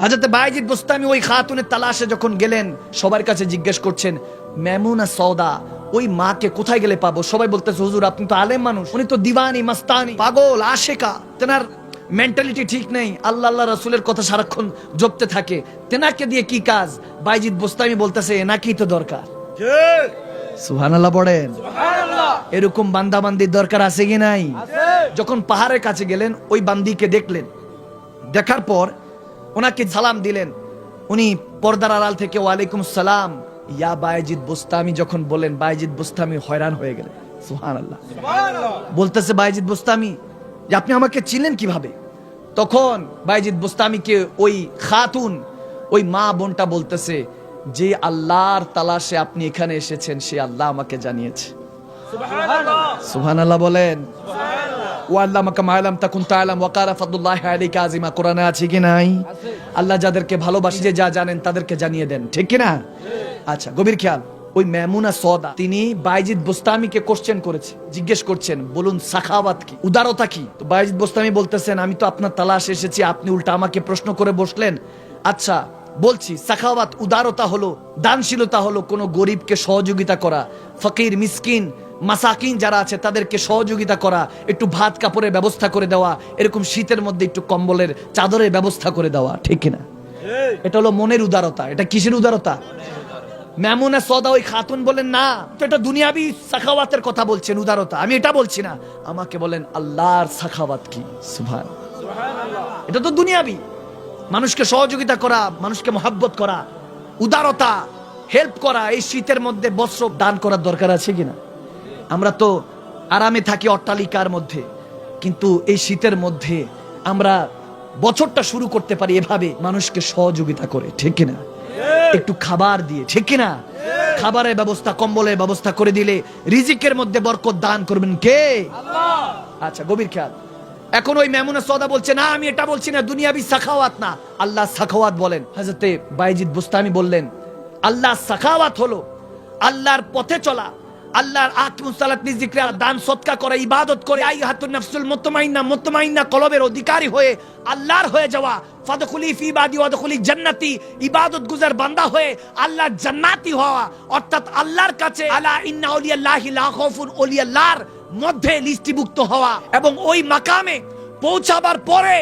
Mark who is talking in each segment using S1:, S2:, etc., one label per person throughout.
S1: হাজরত বাইজিদ বুস্তামি ওই খাতুনের তালাশে যখন গেলেন সবার কাছে জিজ্ঞেস করছেন মেমুনা সৌদা ওই মাকে কোথায় গেলে পাবো? সবাই বলতেছে হুজুর আপনি তো আলেম মানুষ উনি তো মাস্তানি পাগল আশেকা তেনার মেন্টালিটি ঠিক নেই আল্লাহ আল্লাহ রসুলের কথা সারাক্ষণ জপতে থাকে তেনাকে দিয়ে কি কাজ? বাইজিদ বুস্তামি বলতেছে এনাকেই তো দরকার। সুহানাল্লাহ পড়েন। এরকম বান্দা বান্দির দরকার আছে কি নাই? যখন পাহাড়ের কাছে গেলেন ওই বান্দিকে দেখলেন দেখার পর ওনাকে সালাম দিলেন। উনি পর্দার আড়াল থেকে ওয়ালাইকুম সালাম। ইয়া বায়জিদ বুস্তামি যখন বলেন বায়জিদ বুস্তামি হয়রান হয়ে গেলেন। সুহান আল্লাহ বলতেছে বায়জিদ বুস্তামি যে আপনি আমাকে চিনলেন কীভাবে? তখন বাইজিদ বুস্তামিকে ওই খাতুন ওই মা বোনটা বলতেছে যে আল্লাহর তালাশে আপনি এখানে এসেছেন সে আল্লাহ আমাকে জানিয়েছে। সুবহান আল্লাহ বলেন। ও আল্লাহ মাকা মায়ালাম তাকুন তাআলাম ওয়াকারা ফাদুল্লাহ আলাইকা আজিমা কোরআনে আছে কি নাই? আল্লাহ যাদেরকে ভালোবাসি, যে যা জানেন তাদেরকে জানিয়ে দেন। ঠিক কি না? আচ্ছা গভীর খেয়াল। ওই মেমুনা সদা তিনি বাইজিদ বুস্তামিকে কোশ্চেন করেছে, জিজ্ঞেস করছেন, বলুন, সাখাওয়াত কি? উদারতা কি? তো বাইজিদ বুস্তামি বলতেছেন, আমি তো আপনার তালাশ এসেছি, আপনি উল্টা আমাকে প্রশ্ন করে বসলেন। আচ্ছা বলছি সাখাওয়াত উদারতা হলো দানশীলতা হলো কোনো গরিবকে সহযোগিতা করা। ফকির মিসকিন মাসাকিন যারা আছে তাদেরকে সহযোগিতা করা একটু ভাত কাপড়ের ব্যবস্থা করে দেওয়া এরকম শীতের মধ্যে একটু কম্বলের চাদরের ব্যবস্থা করে দেওয়া ঠিক কিনা? এটা হলো মনের উদারতা এটা কিসের উদারতা? মেমুনা সদা ওই খাতুন বলেন না তো এটা দুনিয়াবি সাখাওয়াতের কথা বলছেন উদারতা। আমি এটা বলছি না। আমাকে বলেন আল্লাহর সাখাওয়াত কি? সুভান এটা তো দুনিয়াবি। মানুষকে সহযোগিতা করা মানুষকে মহাব্বত করা উদারতা হেল্প করা এই শীতের মধ্যে বস্ত্র দান করার দরকার আছে কিনা? আমরা তো আরামে থাকি অট্টালিকার মধ্যে কিন্তু এই শীতের মধ্যে আমরা বছরটা শুরু করতে পারি এভাবে মানুষকে সহযোগিতা করে ঠিক কিনা? একটু খাবার দিয়ে ঠিক কিনা? খাবারের ব্যবস্থা কম্বলের ব্যবস্থা করে দিলে রিজিকের মধ্যে বরকত দান করবেন কে? আচ্ছা গভীর খেয়াল। এখন ওই মেমুনা সদা বলছে, না, আমি এটা বলছি না, দুনিয়াবি সাখাওয়াত না। আল্লাহ সাখাওয়াত বলেন। হাজরতে বাইজিদ বুস্তামি বললেন, আল্লাহ সাখাওয়াত হলো আল্লাহর পথে চলা, আল্লাহর আত্মসালাত নিজিকরা দান সৎকা করে, ইবাদত করে আই হাতুন নাফসুল মুতমাইন্না মুতমাইন্না কলবের অধিকারী হয়ে আল্লাহর হয়ে যাওয়া, ফাদখুলি ফি ইবাদি ওয়াদখুলি জান্নাতি, ইবাদত গুজার বান্দা হয়ে আল্লাহর জান্নাতি হওয়া, অর্থাৎ আল্লাহর কাছে, আলা ইন্না আউলিয়াল্লাহি লা খাউফুন আউলিয়াল্লাহর মধ্যে লিস্টিভুক্ত হওয়া এবং ওই মাকামে পৌঁছাবার পরে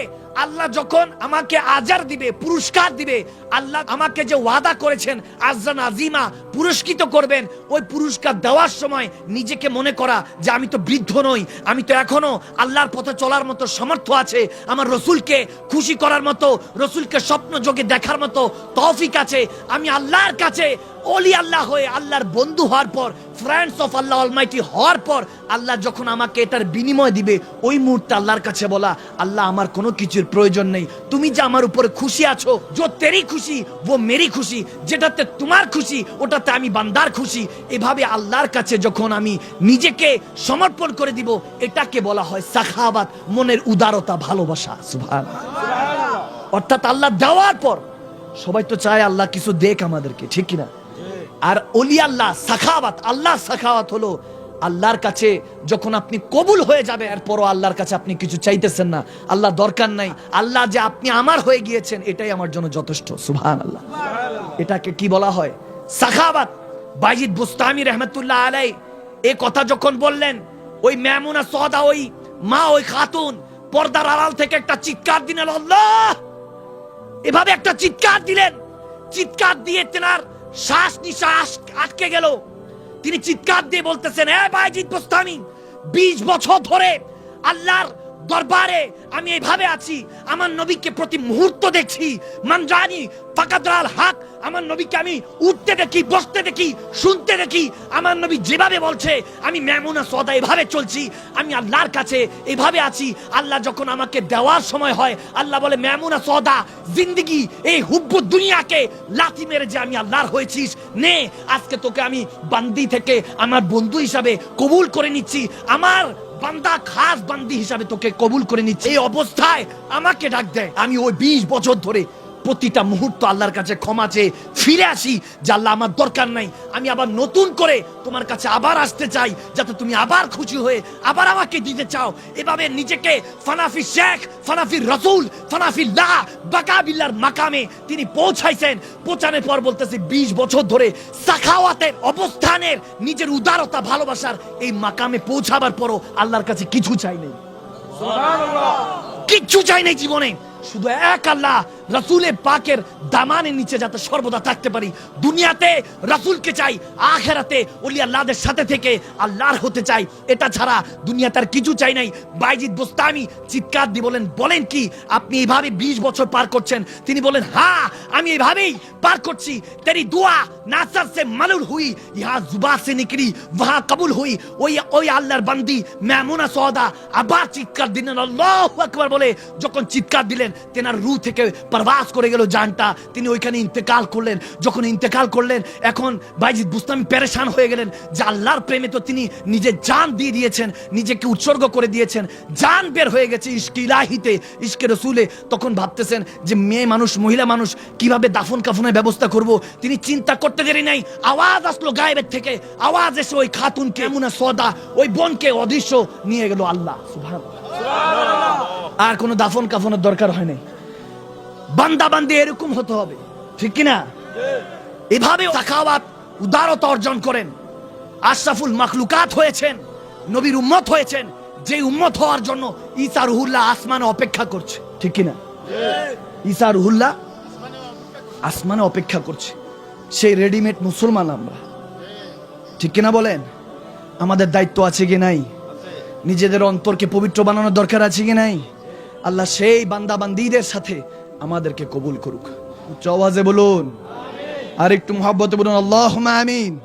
S1: আল্লাহ যখন আমাকে আজার দিবে, পুরস্কার দিবে, আল্লাহ আমাকে যে ওয়াদা করেছেন আজান আজিমা পুরস্কৃত করবেন, ওই পুরস্কার দেওয়ার সময় নিজেকে মনে করা যে আমি তো বৃদ্ধ নই, আমি তো এখনও আল্লাহর পথে চলার মতো সামর্থ্য আছে, আমার রসুলকে খুশি করার মতো, রসুলকে স্বপ্ন যোগে দেখার মতো তৌফিক আছে, আমি আল্লাহর কাছে অলি আল্লাহ হয়ে আল্লাহর বন্ধু হওয়ার পর ফ্রেন্ডস অফ আল্লাহ অলমাইটি হওয়ার পর আল্লাহ যখন আমাকে এটার বিনিময় দিবে, ওই মুহূর্তে আল্লাহর কাছে বলা, আল্লাহ, আমার কোনো কিছুর প্রয়োজন নেই। তুমি যে আমার উপরে খুশি আছো, যে তেরি খুশি, ও মেরি খুশি, যেটাতে তোমার খুশি, ওটাতে আমি বান্দার খুশি। এভাবে আল্লাহর কাছে যখন আমি নিজেকে সমর্পণ করে দিব, এটাকে বলা হয় সাখাবাত মনের উদারতা, ভালোবাসা। সুভান অর্থাৎ আল্লাহ দেওয়ার পর সবাই তো চায় আল্লাহ কিছু দেখ আমাদেরকে, ঠিক কিনা? আর অলি আল্লাহ সাখাওয়াত আল্লাহ সাখাওয়াত হলো আল্লাহর কাছে যখন আপনি কবুল হয়ে যাবে, এরপরও আল্লাহর কাছে আপনি কিছু চাইতেছেন না। আল্লাহ দরকার নাই। আল্লাহ যে আপনি আমার হয়ে গিয়েছেন, এটাই আমার জন্য যথেষ্ট। সুবহান আল্লাহ এটাকে কি বলা হয়? সাখাওয়াত। বাইজিদ বুস্তামি রহমতুল্লাহ আলাই এ কথা যখন বললেন, ওই ম্যামুনা সদা ওই মা, ওই খাতুন পর্দার আড়াল থেকে একটা চিৎকার দিলেন, আল্লাহ! এভাবে একটা চিৎকার দিলেন। চিৎকার দিয়ে তেনার শ্বাস নিঃশ্বাস আটকে গেল। তিনি চিৎকার দিয়ে বলতেছেন হ্যাঁ বাইজিৎ গোস্তামি বিশ বছর ধরে আল্লাহর দরবারে আমি এইভাবে আছি, আমার নবীকে প্রতি মুহূর্ত দেখছি। মান জানি ফাকাদাল হাক, আমার নবীকে আমি উঠতে দেখি, বসতে দেখি, শুনতে দেখি। আমার নবী যেভাবে বলছে, আমি মেমুনা সদা এভাবে চলছি, আমি আল্লাহর কাছে এভাবে আছি। আল্লাহ যখন আমাকে দেওয়ার সময় হয়, আল্লাহ বলে, মেমুনা সদা জিন্দিগি, এই হুব্বু দুনিয়াকে লাথি মেরে যে আমি আল্লাহর হয়েছিস নে, আজকে তোকে আমি বান্দি থেকে আমার বন্ধু হিসাবে কবুল করে নিচ্ছি। আমার বান্দা খাস বান্দি হিসাবে তোকে কবুল করে নিচ্ছে। এই অবস্থায় আমাকে ডাক দেয় আমি ওই বিশ বছর ধরে প্রতিটা মুহূর্ত আল্লাহর কাছে ক্ষমা চেয়ে ফিরে আসি যে আল্লাহ আমার দরকার নাই। আমি আবার নতুন করে তোমার কাছে আবার আসতে চাই যাতে তুমি আবার খুশি হয়ে আবার আমাকে দিতে চাও। এভাবে নিজেকে ফানাফি শেখ ফানাফি রসুল ফানাফি লা বাকাবিল্লার মাকামে তিনি পৌঁছাইছেন। পৌঁছানোর পর বলতেছে বিশ বছর ধরে সাখাওয়াতের অবস্থানের নিজের উদারতা ভালোবাসার এই মাকামে পৌঁছাবার পরও আল্লাহর কাছে কিছু চাই নেই। কিচ্ছু চাই নাই জীবনে। শুধু এক আল্লাহ রাসূলের পাকের দামানের নিচে যাতে সর্বদা থাকতে পারি। দুনিয়াতে রাসূলকে চাই, আখেরাতে ওলি আল্লাহদের সাথে থেকে আল্লাহর হতে চাই। এটা ছাড়া দুনিয়াতে আর কিছু চাই নাই। বাইজিদ বোস্তামি চিৎকার দিয়ে বলেন বলেন কি, আপনি এইভাবে 20 বছর পার করছেন? তিনি বলেন হ্যাঁ আমি এইভাবেই পার করছি। তেরি দুয়া নাসার সে মালুল হুই, ইহা জুবা সে নিকলি वहां কবুল হুই। ওই ওই আল্লাহর বান্দি মেমুনা সওদা আবার চিৎকার দিলেন। আল্লাহু আকবার বলে, যখন চিৎকার দিলেন, তেনার রু থেকে প্রবাস করে গেল জানটা। তিনি ওইখানে ইন্তেকাল করলেন। যখন ইন্তেকাল করলেন, এখন বাইজিদ বুস্তামি পেরেশান হয়ে গেলেন যে আল্লাহর প্রেমে তো তিনি নিজের জান দিয়ে দিয়েছেন, নিজেকে উৎসর্গ করে দিয়েছেন। জান বের হয়ে গেছে ইস্ক ইলাহিতে। ইস্কে রসুলে তখন ভাবতেছেন যে মেয়ে মানুষ, মহিলা মানুষ, কীভাবে দাফন কাফনের ব্যবস্থা করব? তিনি চিন্তা করতে দেরি নাই। আওয়াজ আসলো গায়েবের থেকে। আওয়াজ এসে ওই খাতুনকে এমন সদা ওই বোনকে অদৃশ্য নিয়ে গেল আল্লাহ। আর কোনো দাফন কাফনের দরকার হয় নাই। বান্দা বান্দি এরকম হতে হবে। ঠিক কিনা? এভাবে সাখাওয়াত উদারতা অর্জন করেন। আশরাফুল মাখলুকাত হয়েছেন, নবীর উম্মত হয়েছেন যে উম্মত হওয়ার জন্য ঈসা রুহুল্লাহ আসমানে অপেক্ষা করছে। ঠিক কিনা? ঈসা রুহুল্লাহ আসমানে অপেক্ষা করছে। সেই রেডিমেড মুসলমান আমরা। ঠিক কিনা বলেন? আমাদের দায়িত্ব আছে কি নাই? নিজেদের অন্তরকে পবিত্র বানানোর দরকার আছে কি নাই? আল্লাহ সেই বান্দা বান্দিদের সাথে আমাদেরকে কবুল করুক। উচ্চ আওয়াজে বলুন। আর একটু মহাব্বতে বলুন আল্লাহ আমিন।